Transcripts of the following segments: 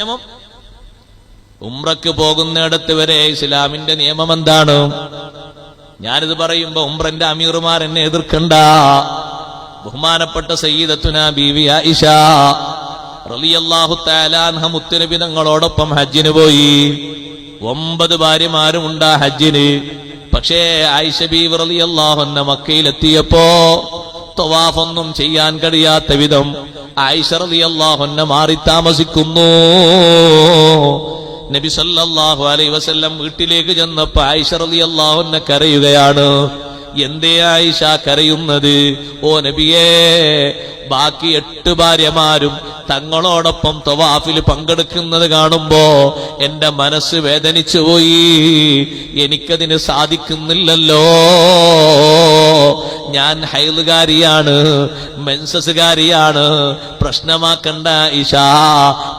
നിയമം? ഉംറക്ക് പോകുന്നിടത്ത് വരെ ഇസ്ലാമിന്റെ നിയമം എന്താണ്? ഞാനിത് പറയുമ്പോ ഉംറന്റെ അമീറുമാർ എന്നെ എതിർക്കണ്ട. ബഹുമാനപ്പെട്ട സയ്യിദത്തുന ബീവി ആയിഷ റളിയല്ലാഹു താലാൻഹ മുത്തുനബി തങ്ങളോടൊപ്പം ഹജ്ജിന് പോയി. ഒമ്പത് ഭാര്യമാരും ഉണ്ടാ ഹജ്ജിന്. പക്ഷേ ആയിഷ ബീവി റളിയല്ലാഹു അൻഹ മക്കയിലെത്തിയപ്പോ തവാഫൊന്നും ചെയ്യാൻ കഴിയാത്ത വിധം ആയിഷ റളിയല്ലാഹു അൻഹ മാറി താമസിക്കുന്നു. നബി സല്ലല്ലാഹു അലൈഹി വസല്ലം വീട്ടിലേക്ക് ചെന്നപ്പോ ആയിഷ റളിയല്ലാഹു അൻഹ കരയുകയാണ്. എന്തേ ആയിഷ കരയുന്നത്? ഓ നബിയേ ബാക്കി എട്ട് ഭാര്യമാരും തങ്ങളോടൊപ്പം തവാഫിൽ പങ്കെടുക്കുന്നത് കാണുമ്പോ എന്റെ മനസ്സ് വേദനിച്ചു പോയി എനിക്കതിന് സാധിക്കുന്നില്ലല്ലോ. ഞാൻ ഹൈലുകാരിയാണ് മെൻസസുകാരിയാണ്. പ്രശ്നമാക്കണ്ട ഇഷ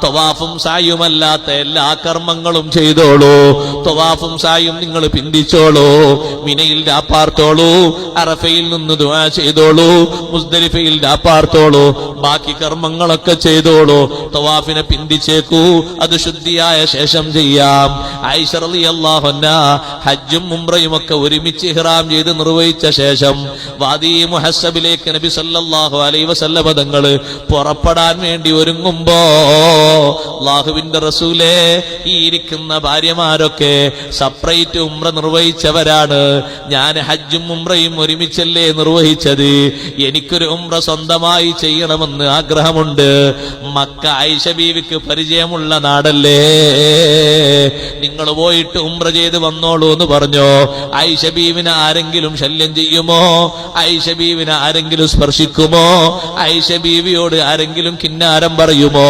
തൊവാഫും സായുമല്ലാത്ത എല്ലാ കർമ്മങ്ങളും ചെയ്തോളൂ. തൊവാഫും സായും നിങ്ങൾ പിന്തിച്ചോളൂ. മിനയിൽ രാപ്പാർത്തോളൂ അറഫയിൽ നിന്ന് ദുആ ചെയ്തോളൂ. മുസ്ദലിഫയിൽ രാപ്പാർത്തോളൂ ബാക്കി കർമ്മങ്ങളൊക്കെ ചെയ്തോളൂ. തൊവാഫിനെ പിന്തിച്ചേക്കൂ. അത് ശുദ്ധിയായ ശേഷം ചെയ്യാം. ഐഷറലി അള്ളാഹുന്ന ഹജ്ജും ഉംറയും ഒക്കെ ഒരുമിച്ച് ഇഹ്റാം ചെയ്ത് നിർവഹിച്ച ശേഷം വാദി മുഹസബിലേക്ക് നബി സല്ലാഹു അലൈഹി വസല്ലമ തങ്ങൾ പുറപ്പെടാൻ വേണ്ടി ഒരുങ്ങുമ്പോ അള്ളാഹുവിന്റെ റസൂലേ ഈ ഇരിക്കുന്ന ഭാര്യമാരൊക്കെ സപ്പറേറ്റ് ഉമ്ര നിർവഹിച്ചവരാണ്. ഞാൻ ഹജ്ജും ഉമ്രയും ഒരുമിച്ചല്ലേ നിർവഹിച്ചത്? എനിക്കൊരു ഉമ്ര സ്വന്തമായി ചെയ്യണമെന്ന് ആഗ്രഹമുണ്ട്. മക്ക ഐഷബീവിക്ക് പരിചയമുള്ള നാടല്ലേ? നിങ്ങൾ പോയിട്ട് ഉമ്ര ചെയ്ത് വന്നോളൂ എന്ന് പറഞ്ഞോ? ഐഷബീവിനെ ആരെങ്കിലും ശല്യം ചെയ്യുമോ? ഐഷബീവിനെ ആരെങ്കിലും സ്പർശിക്കുമോ? ഐഷബീവിയോട് ആരെങ്കിലും കിന്നാരം പറയുമോ?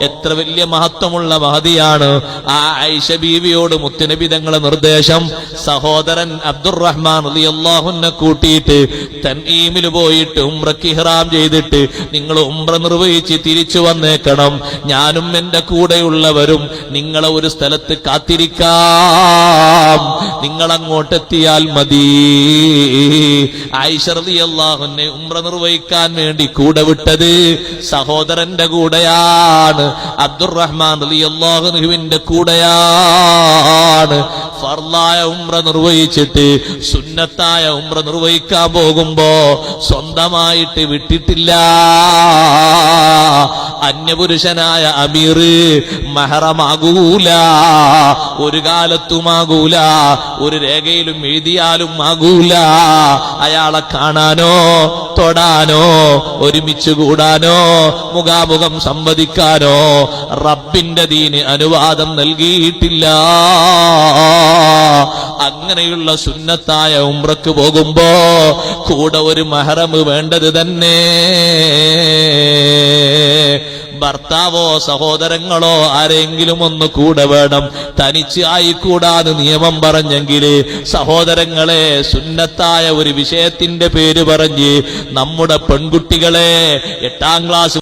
എത്ര വലിയ മഹത്വമുള്ള മഹതിയാണ് ആ ഐഷ ബീവിയോട് മുത്തുനബി തങ്ങളെ നിർദ്ദേശം സഹോദരൻ അബ്ദുറഹ്മാൻ അള്ളാഹുനെ കൂട്ടിയിട്ട് തൻഈമിൽ പോയിട്ട് ഉംറക്ക് ഇഹ്റാം ചെയ്തിട്ട് നിങ്ങൾ ഉംറ നിർവഹിച്ച് തിരിച്ചു വന്നേക്കണം. ഞാനും എന്റെ കൂടെയുള്ളവരും നിങ്ങളെ ഒരു സ്ഥലത്ത് കാത്തിരിക്കാം. നിങ്ങൾ അങ്ങോട്ടെത്തിയാൽ മതി ഐഷർദി അള്ളാഹുനെ ഉംറ നിർവഹിക്കാൻ വേണ്ടി കൂടെ വിട്ടത് സഹോദരന്റെ കൂടെയാണ്. അബ്ദുറഹ്മാൻ അലി അള്ളാഹുനുവിന്റെ കൂടെയാണ്. ഫർലായ ഉമ്ര നിർവഹിച്ചിട്ട് സുന്നത്തായ ഉമ്ര നിർവഹിക്കാൻ പോകുമ്പോ സ്വന്തമായിട്ട് വിട്ടിട്ടില്ല. അന്യപുരുഷനായ അമീർ മഹറമാകൂല ഒരു കാലത്തുമാകൂല ഒരു രേഖയിലും എഴുതിയാലും ആകൂല. അയാളെ കാണാനോ തൊടാനോ ഒരുമിച്ച് കൂടാനോ മുഖാമുഖം സംവദിക്കാനോ റബ്ബിന്റെ ദീന് അനുവാദം നൽകിയിട്ടില്ല. അങ്ങനെയുള്ള സുന്നത്തായ ഉമ്രക്ക് പോകുമ്പോ കൂടെ ഒരു മഹറമ് വേണ്ടത് തന്നെ. ഭർത്താവോ സഹോദരങ്ങളോ ആരെങ്കിലും ഒന്ന് കൂടെ വേണം. തനിച്ച് ആയിക്കൂടാന്ന് നിയമം പറഞ്ഞെങ്കിൽ സഹോദരങ്ങളെ സുന്നത്തായ ഒരു വിഷയത്തിന്റെ പേര് പറഞ്ഞ് നമ്മുടെ പെൺകുട്ടികളെ എട്ടാം ക്ലാസ്